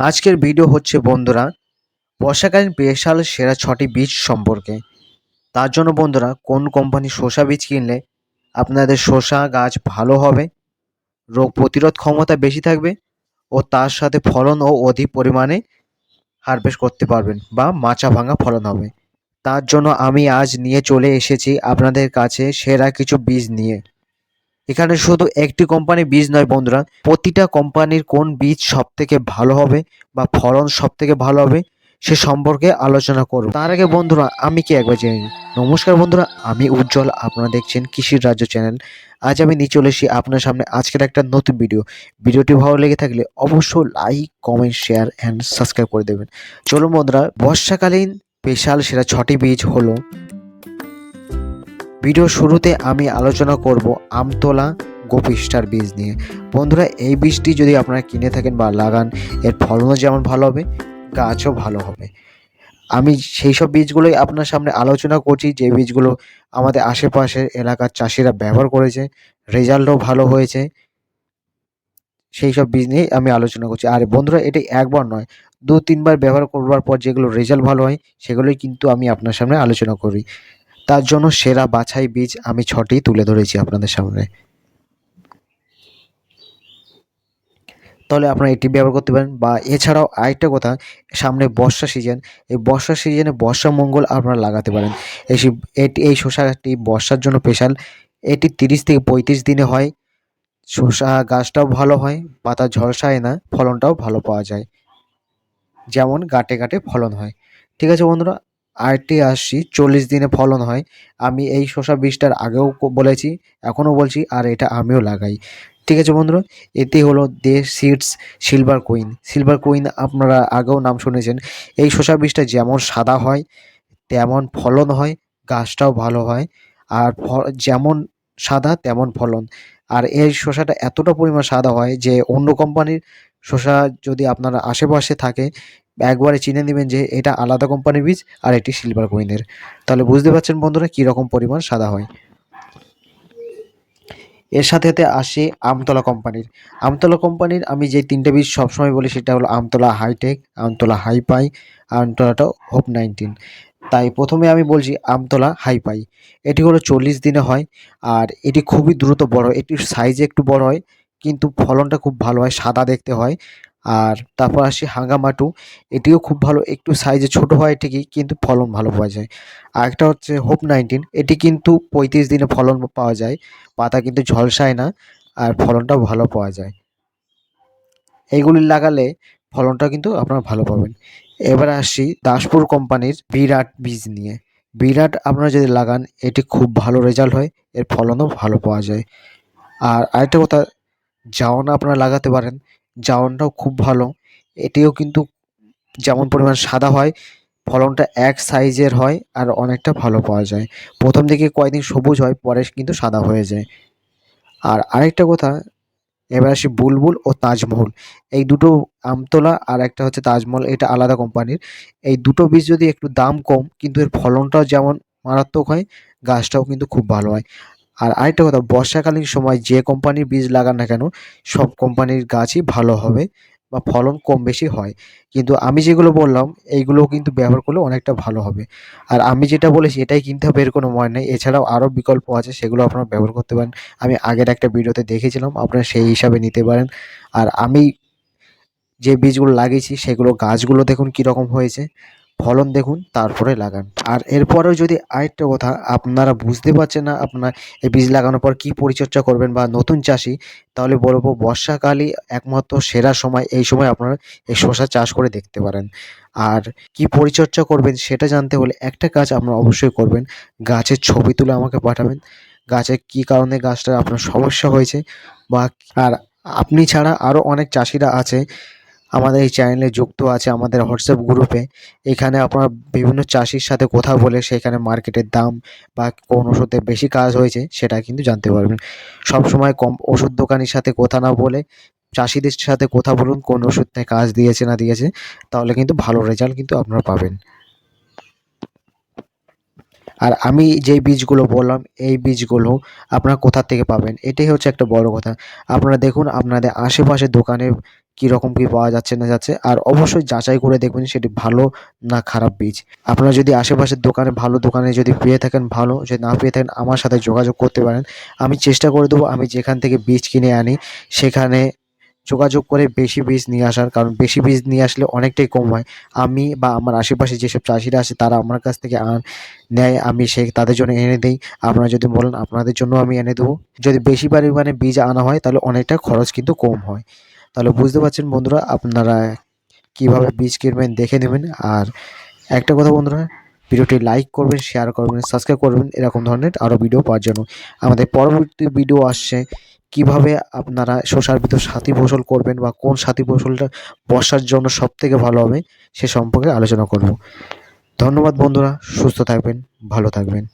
আজকের ভিডিও হচ্ছে বন্ধুরা বর্ষাকালীন স্পেশাল সেরা ছটি বীজ সম্পর্কে। তার জন্য বন্ধুরা কোন কোম্পানির শসা বীজ কিনলে আপনাদের শসা গাছ ভালো হবে, রোগ প্রতিরোধ ক্ষমতা বেশি থাকবে ও তার সাথে ফলন ও অধিক পরিমাণে হারভেস্ট করতে পারবেন বা মাচা ভাঙা ফলন হবে। তার জন্য আমি আজ নিয়ে চলে এসেছি আপনাদের কাছে সেরা কিছু বীজ নিয়ে। এখানে শুধু একটি কোম্পানির বীজ নয় বন্ধুরা, প্রতিটা কোম্পানির কোন বীজ সব থেকে ভালো হবে বা ফলন সব থেকে ভালো হবে সে সম্পর্কে আলোচনা করব। তার আগে বন্ধুরা, আমি কি একবার জেনে? নমস্কার বন্ধুরা, আমি উজ্জ্বল, আপনারা দেখছেন কৃষির রাজ্য চ্যানেল আজ আমি নিয়ে চলে এসেছি আপনার সামনে আজকের একটা নতুন ভিডিও ভিডিওটি ভালো লেগে থাকলে অবশ্যই like comment share and subscribe করে দেবেন। চলুন বন্ধুরা, বর্ষাকালীন স্পেশাল সেরা ছটি বীজ হলো ভিডিও শুরুতে আমি আলোচনা করব আমতলা গোপী স্টার বীজ নিয়ে। বন্ধুরা, এই বীজটি যদি আপনারা কিনে থাকেন বা লাগান, এর ফলনও যেমন ভালো হবে, গাছও ভালো হবে। আমি সেই সব বীজগুলোই আপনার সামনে আলোচনা করছি, যে বীজগুলো আমাদের আশেপাশের এলাকার চাষিরা ব্যবহার করেছে, রেজাল্টও ভালো হয়েছে। সেই সব বীজ নিয়েই আমি আলোচনা করছি। আর বন্ধুরা, এটি একবার নয় দু তিনবার ব্যবহার করবার পর যেগুলো রেজাল্ট ভালো হয়, সেগুলোই কিন্তু আমি আপনার সামনে আলোচনা করি। তার জন্য সেরা বাছাই বীজ আমি ছটি তুলে ধরেছি আপনাদের সামনে। তাহলে আপনারা এটি ব্যবহার করতে পারেন। বা এছাড়াও আরেকটা কথা, সামনে বর্ষা সিজন এই বর্ষা সিজনে বর্ষা মঙ্গল আপনারা লাগাতে পারেন। এই এই শসাটি বর্ষার জন্য স্পেশাল এটি তিরিশ থেকে পঁয়ত্রিশ দিনে হয়। শসা গাছটাও ভালো হয়, পাতা ঝলসায় না, ফলনটাও ভালো পাওয়া যায়। যেমন গাটে গাটে ফলন হয়। ঠিক আছে বন্ধুরা আরেকটি আসছি চল্লিশ দিনে ফলন হয়। আমি এই শসা বীজটার আগেও বলেছি, এখনও বলছি, আর এটা আমিও লাগাই। ঠিক আছে বন্ধুরা, এটি হলো the seeds silver queen. Silver queen আপনারা আগেও নাম শুনেছেন। এই শসা বীজটা যেমন সাদা হয়, তেমন ফলন হয়, গাছটাও ভালো হয়, আর যেমন সাদা তেমন ফলন। আর এই শসাটা এতটা পরিমাণ সাদা হয় যে অন্য কোম্পানির শসা যদি আপনারা আশেপাশে থাকে, একবারে চিনে নেবেন যে এটা আলাদা কোম্পানির বীজ আর এটি সিলভার কুইনের তাহলে বুঝতে পারছেন বন্ধুরা কীরকম পরিমাণ সাদা হয়। এর সাথে সাথে আসে আমতলা কোম্পানির। আমতলা কোম্পানির আমি যে তিনটে বীজ সবসময় বলি সেটা হলো আমতলা হাইটেক আমতলা হাইপাই আমতলাটা হোপ নাইনটিন তাই প্রথমে আমি বলছি আমতলা হাইপাই এটি হলো চল্লিশ দিনে হয় আর এটি খুবই দ্রুত বড়, এটির সাইজে একটু বড় হয়। কিন্তু ফলনটা খুব ভালো হয়, সাদা দেখতে হয়। আর তারপর আসি হাঙ্গামাটু, এটিও খুব ভালো, একটু সাইজে ছোট হয় ঠিকই, কিন্তু ফলন ভালো পাওয়া যায়। আর একটা হচ্ছে হোপ নাইনটিন এটি কিন্তু পঁয়ত্রিশ দিনে ফলন পাওয়া যায়, পাতা কিন্তু ঝলসায় না, আর ফলনটাও ভালো পাওয়া যায়। এইগুলি লাগালে ফলনটা কিন্তু আপনারা ভালো পাবেন। এবার আসছি দাসপুর কোম্পানির বিরাট বীজ নিয়ে। বিরাট আপনারা যদি লাগান, এটি খুব ভালো রেজাল্ট হয়, এর ফলনও ভালো পাওয়া যায়। আর আরেকটা কথা জাওন আপনারা লাগাতে পারেন। জাওনটাও খুব ভালো। এটিও কিন্তু যেমন পরিমাণ সাদা হয়, ফলনটা এক সাইজের হয় আর অনেকটা ভালো পাওয়া যায়। প্রথম দিকে কয়েকদিন সবুজ হয়, পরে কিন্তু সাদা হয়ে যায়। আর আরেকটা কথা, এবার আসি বুলবুল ও তাজমহল। এই দুটো আমতলা আর একটা হচ্ছে তাজমহল, এটা আলাদা কোম্পানির। এই দুটো বীজ যদি একটু দাম কম, কিন্তু এর ফলনটাও যেমন মারাত্মক হয়, গাছটাও কিন্তু খুব ভালো হয়। আর আরেকটা কথা, বর্ষাকালীন সময় যে কোম্পানির বীজ লাগান না কেন, সব কোম্পানির গাছই ভালো হবে বা ফলন কম বেশি হয়। কিন্তু আমি যেগুলো বললাম এইগুলো কিন্তু ব্যবহার করলে অনেকটা ভালো হবে। আর আমি যেটা বলেছি, এটাই কিনতে হবে এর কোনো ময় নেই। এছাড়াও আরও বিকল্প আছে, সেগুলো আপনারা ব্যবহার করতে পারেন। আমি আগের একটা ভিডিওতে দেখেছিলাম, আপনারা সেই হিসাবে নিতে পারেন। আর আমি যে বীজগুলো লাগিয়েছি, সেগুলো গাছগুলো দেখুন কীরকম হয়েছে। ফলন দেখুন, তারপরে লাগান। আর এরপরেও যদি আরেকটা কথা, আপনারা বুঝতে পারছেন না আপনার এই বীজ লাগানোর পর কী পরিচর্যা করবেন বা নতুন চাষি, তাহলে বলব বর্ষাকালই একমাত্র সেরা সময়, এই সময় আপনারা এই শশা চাষ করে দেখতে পারেন। আর কি পরিচর্যা করবেন সেটা জানতে হলে একটা কাজ আপনারা অবশ্যই করবেন, গাছের ছবি তুলে আমাকে পাঠাবেন। গাছে কী কারণে গাছটা আপনার সমস্যা হয়েছে বা আর আপনি ছাড়া আরও অনেক চাষিরা আছে আমাদের এই চ্যানেলে যুক্ত আছে আমাদের হোয়াটসঅ্যাপ গ্রুপে এখানে আপনারা বিভিন্ন চাষির সাথে কথা বলে সেখানে মার্কেটের দাম বা কোন ওষুধে বেশি কাজ হয়েছে সেটা কিন্তু জানতে পারবেন। সব সময় কম ওষুধ দোকানির সাথে কথা না বলে চাষিদের সাথে কথা বলুন, কোন ওষুধে কাজ দিয়েছে না দিয়েছে, তাহলে কিন্তু ভালো রেজাল্ট কিন্তু আপনারা পাবেন। আর আমি যেই বীজগুলো বললাম, এই বীজগুলো আপনারা কোথা থেকে পাবেন? এটাই হচ্ছে একটা বড় কথা। আপনারা দেখুন, আপনাদের আশেপাশে দোকানে কীরকম কী পাওয়া যাচ্ছে না যাচ্ছে, আর অবশ্যই যাচাই করে দেখবেন সেটি ভালো না খারাপ বীজ। আপনারা যদি আশেপাশের দোকানে ভালো দোকানে যদি পেয়ে থাকেন ভালো, যদি না পেয়ে থাকেন আমার সাথে যোগাযোগ করতে পারেন। আমি চেষ্টা করে দেবো আমি যেখান থেকে বীজ কিনে আনি, সেখানে যোগাযোগ করে বেশি বীজ নিয়ে আসার, কারণ বেশি বীজ নিয়ে আসলে অনেকটাই কম হয়। আমি বা আমার আশেপাশে যেসব চাষিরা আছে, তারা আমার কাছ থেকে নেয়, আমি সে তাদের জন্য এনে দিই। আপনারা যদি বলেন, আপনাদের জন্য আমি এনে দেবো। যদি বেশি পরিমাণে বীজ আনা হয়, তাহলে অনেকটা খরচ কিন্তু কম হয়। তাহলে বুঝতে পারছেন বন্ধুরা, আপনারা কীভাবে বীজ কিনবেন দেখে নেবেন। আর একটা কথা বন্ধুরা, ভিডিওটি লাইক করবেন শেয়ার করবেন সাবস্ক্রাইব করবেন, এরকম ধরনের আরও ভিডিও পাওয়ার জন্য। আমাদের পরবর্তী ভিডিও আসছে, কীভাবে আপনারা শসার ভিতর সাথী ফসল করবেন বা কোন সাথী ফসলটা বর্ষার জন্য সবথেকে ভালো হবে, সে সম্পর্কে আলোচনা করব। ধন্যবাদ বন্ধুরা, সুস্থ থাকবেন, ভালো থাকবেন।